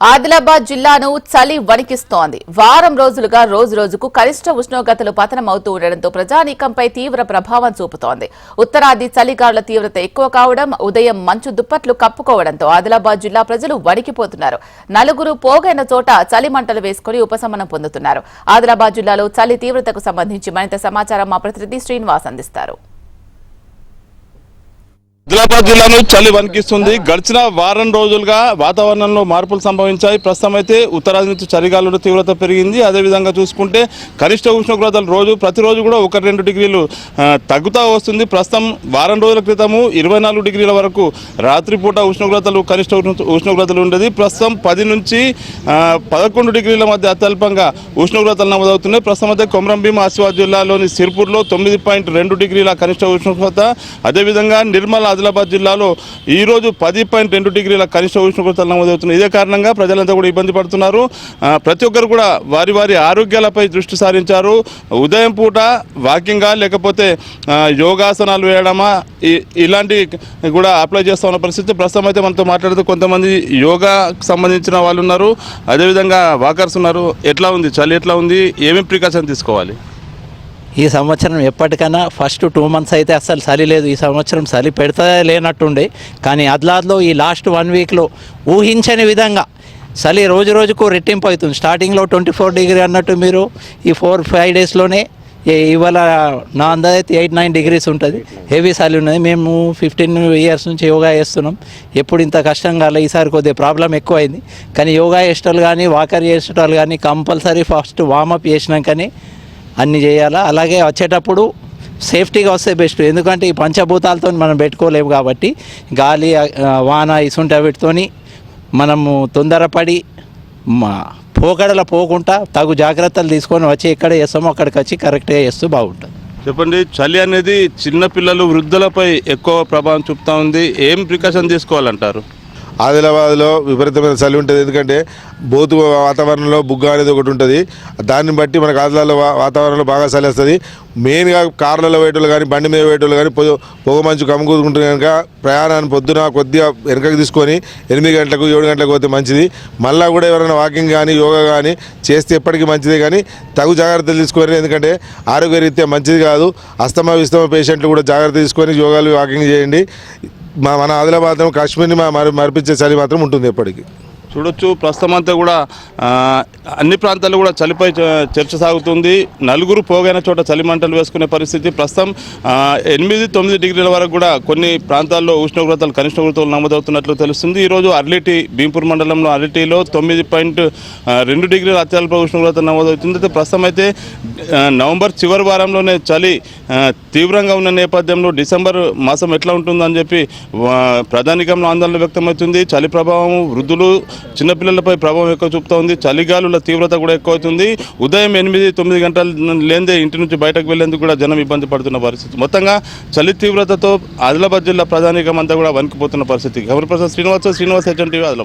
ఆదిలాబాద్ జిల్లాను చలి వణికిస్తోంది. వారం రోజులుగా రోజు రోజుకు కనిష్ట ఉష్ణోగ్రతలు పతనమవుతూ ఉండడంతో ప్రజానీకంపై తీవ్ర ప్రభావం చూపుతోంది. ఉత్తరాది చలిగాలుల తీవ్రత ఎక్కువ కావడం ఉదయం మంచు దుప్పట్లు కప్పుకోవడంతో ఆదిలాబాద్ జిల్లా ప్రజలు వణికిపోతున్నారు. నలుగురు పోగైన చోట చలి మంటలు వేసుకుని ఉపశమనం పొందుతున్నారు. ఆదిలాబాద్ జిల్లాలో చలి తీవ్రతకు సంబంధించి మరింత సమాచారం మా ప్రతినిధి శ్రీనివాస్ అందిస్తారు. ఆదిలాబాద్ జిల్లాను చలి వణికిస్తుంది. గడిచిన వారం రోజులుగా వాతావరణంలో మార్పులు సంభవించాయి. ప్రస్తుతం అయితే ఉత్తరాది నుంచి చలిగాలుల తీవ్రత పెరిగింది. అదేవిధంగా చూసుకుంటే కనిష్ట ఉష్ణోగ్రతలు రోజు ప్రతిరోజు కూడా ఒక రెండు డిగ్రీలు తగ్గుతూ వస్తుంది. ప్రస్తుతం వారం రోజుల క్రితము ఇరవై నాలుగు డిగ్రీల వరకు రాత్రిపూట ఉష్ణోగ్రతలు కనిష్ట ఉష్ణ- ఉష్ణోగ్రతలు ఉండేది. ప్రస్తుతం పది నుంచి పదకొండు డిగ్రీల మధ్య అత్యల్పంగా ఉష్ణోగ్రతలు నమోదవుతున్నాయి. ప్రస్తుతం అయితే కొమరంభీం ఆసిఫాబాద్ జిల్లాలోని సిర్పూర్లో తొమ్మిది పాయింట్ రెండు డిగ్రీల కనిష్ట ఉష్ణోగ్రత. అదేవిధంగా నిర్మల ఆదిలాబాద్ జిల్లాలో ఈ రోజు పది పాయింట్ రెండు డిగ్రీల కనిష్ట ఉష్ణోగ్రతలు నమోదవుతున్నాయి. ఇదే కారణంగా ప్రజలంతా కూడా ఇబ్బంది పడుతున్నారు. ప్రతి ఒక్కరు కూడా వారి వారి ఆరోగ్యాలపై దృష్టి సారించారు. ఉదయం పూట వాకింగా లేకపోతే యోగాసనాలు వేయడమా ఇలాంటి కూడా అప్లై చేస్తా ఉన్న పరిస్థితి. ప్రస్తుతం అయితే మనతో మాట్లాడుతూ కొంతమంది యోగాకు సంబంధించిన వాళ్ళు ఉన్నారు. అదేవిధంగా వాకర్స్ ఉన్నారు. ఎట్లా ఉంది? చలి ఎట్లా ఉంది? ఏమేమి ప్రికాషన్ తీసుకోవాలి? ఈ సంవత్సరం ఎప్పటికైనా ఫస్ట్ టూ మంత్స్ అయితే అస్సలు చలి లేదు. ఈ సంవత్సరం చలి పెడతా లేనట్టుండే. కానీ అద్లాద్లో ఈ లాస్ట్ వన్ వీక్లో ఊహించని విధంగా చలి రోజు రోజుకు రెట్టింపు అవుతుంది. స్టార్టింగ్లో ట్వంటీ ఫోర్ డిగ్రీ అన్నట్టు మీరు ఈ ఫోర్ ఫైవ్ డేస్లోనే ఇవాళ నా అందాజ అయితే ఎయిట్ నైన్ డిగ్రీస్ ఉంటుంది. హెవీ చలి ఉన్నది. మేము ఫిఫ్టీన్ ఇయర్స్ నుంచి యోగా చేస్తున్నాం. ఎప్పుడు ఇంత కష్టం కాలే. ఈసారి కొద్దిగా ప్రాబ్లం ఎక్కువైంది. కానీ యోగా చేసేటోళ్ళు కానీ వాకర్ చేసేటోళ్ళు కానీ కంపల్సరీ ఫస్ట్ వామప్ చేసినాకనే అన్ని చేయాలా? అలాగే వచ్చేటప్పుడు సేఫ్టీగా వస్తే బెస్ట్. ఎందుకంటే ఈ పంచభూతాలతో మనం పెట్టుకోలేము కాబట్టి గాలి వాన ఇసుంట వీటితోని మనము తొందరపడి మా పోకడల పోకుండా తగు జాగ్రత్తలు తీసుకొని వచ్చి ఎక్కడ చేస్తామో అక్కడికి వచ్చి కరెక్ట్గా చేస్తూ బాగుంటుంది. చెప్పండి చలి అనేది చిన్నపిల్లలు వృద్ధులపై ఎక్కువ ప్రభావం చూపుతా ఉంది. ఏం ప్రికాషన్ తీసుకోవాలంటారు? ఆదిలాబాద్లో విపరీతమైన చలి ఉంటుంది. ఎందుకంటే బోతు వాతావరణంలో బుగ్గ అనేది ఒకటి ఉంటుంది. దాన్ని బట్టి మనకు ఆదిలాబాద్లో వాతావరణంలో బాగా చలి వస్తుంది. మెయిన్గా కార్లలో పోయేటోళ్ళు కానీ బండి మీద పోయేటోళ్ళు కానీ పొగ పొగ మంచు కమ్ముకుంటుంటే కనుక ప్రయాణాన్ని పొద్దున కొద్దిగా వెనకకి తీసుకొని ఎనిమిది గంటలకు ఏడు గంటలకు పోతే మంచిది. మళ్ళీ కూడా ఎవరైనా వాకింగ్ కానీ యోగా కానీ చేస్తే ఎప్పటికీ మంచిదే కానీ తగు జాగ్రత్తలు తీసుకోవాలి. ఎందుకంటే ఆరోగ్యరీత్యా మంచిది కాదు. అస్తమా విస్తమ పేషెంట్లు కూడా జాగ్రత్త తీసుకొని యోగాలు వాకింగ్ చేయండి. మా మన ఆదిలాబాద్ మాత్రం కాశ్మీర్ని మా మరి మరిపించే చలి మాత్రం ఉంటుంది ఎప్పటికీ. చూడొచ్చు. ప్రస్తుతం అంతా కూడా అన్ని ప్రాంతాల్లో కూడా చలిపై చ- చర్చ సాగుతుంది. నలుగురు పోగైన చోట చలి మంటలు వేసుకునే పరిస్థితి. ప్రస్తుతం ఎనిమిది తొమ్మిది డిగ్రీల వరకు కూడా కొన్ని ప్రాంతాల్లో ఉష్ణోగ్రతలు కనిష్ట ఉష్ణోగ్రతలు నమోదవుతున్నట్లు తెలుస్తుంది. ఈరోజు అర్లిటి భీంపూర్ మండలంలో అర్లిటీలో తొమ్మిది పాయింట్ రెండు డిగ్రీల అత్యల్ప ఉష్ణోగ్రత నమోదవుతుంది. అయితే ప్రస్తుతం అయితే నవంబర్ చివరి వారంలోనే చలి తీవ్రంగా ఉన్న నేపథ్యంలో డిసెంబర్ మాసం ఎట్లా ఉంటుందని చెప్పి ప్రధానికంలో ఆందోళన వ్యక్తమవుతుంది. చలి ప్రభావం వృద్ధులు చిన్నపిల్లలపై ప్రభావం ఎక్కువ చూపుతా ఉంది. చలిగాలుల తీవ్రత కూడా ఎక్కువ అవుతుంది. ఉదయం ఎనిమిది తొమ్మిది గంటల లేదే ఇంటి నుంచి బయటకు వెళ్ళేందుకు కూడా జనం ఇబ్బంది పడుతున్న పరిస్థితి. మొత్తంగా చలి తీవ్రతతో ఆదిలాబాద్ జిల్లా ప్రధానికమంతా కూడా వణికిపోతున్న పరిస్థితి. Governor Prasad Srinivasa Srinivas H N TV Adilabad.